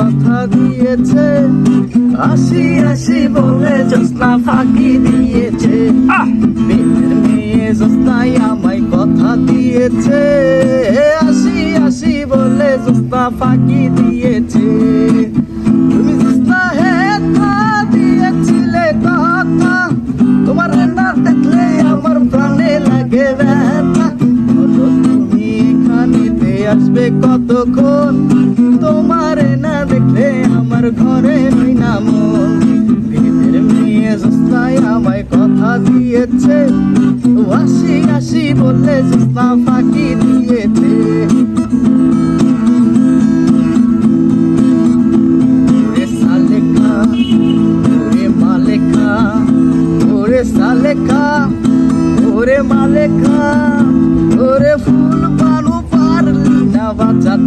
কথা দিয়েছে। আসি আসি বলে জোসনা ফাঁকি দিয়েছে। প্রেমের মেয়ে জোসনাই আমায় কথা দিয়েছে। আসি আসি বলে জোসনা ফাঁকি দিয়েছে। তুমি জোসনা হে দিয়েছিলে কথা। তোমার না দেখলে আমার প্রাণে লাগে ব্যথা। তুমি এখানেতে আসবে কতক্ষণ? তোমার দেখলে আমার ঘরে হই না মন মেয়ে জোস্তায় আমায় কথা দিয়েছে। আসি আসি বললে জোস্তা ফাঁকি দিয়েছে। সালেখা, ওরে মালেখা, ওরে ফুল বানু পারলি না বাঁচাতে।